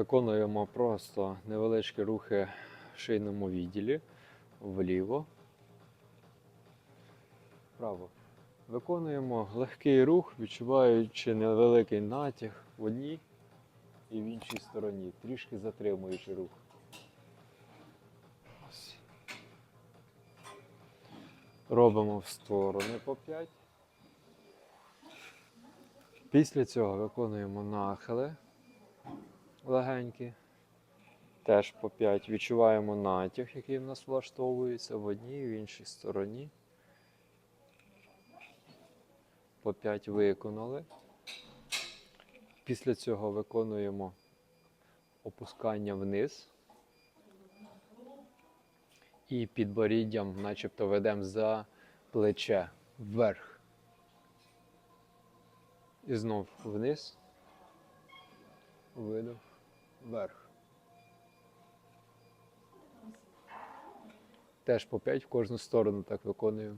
Виконуємо просто невеличкі рухи в шийному відділі вліво, вправо. Виконуємо легкий рух, відчуваючи невеликий натяг в одній і в іншій стороні, трішки затримуючи рух. Робимо в сторони по 5. Після цього виконуємо нахили легенькі. Теж по 5. Відчуваємо натяг, який в нас влаштовується в одній і в іншій стороні. По 5 виконали. Після цього виконуємо опускання вниз. І підборіддям начебто ведемо за плече вверх. І знов вниз. Видох. Вверх. Теж по 5 в кожну сторону так виконуємо.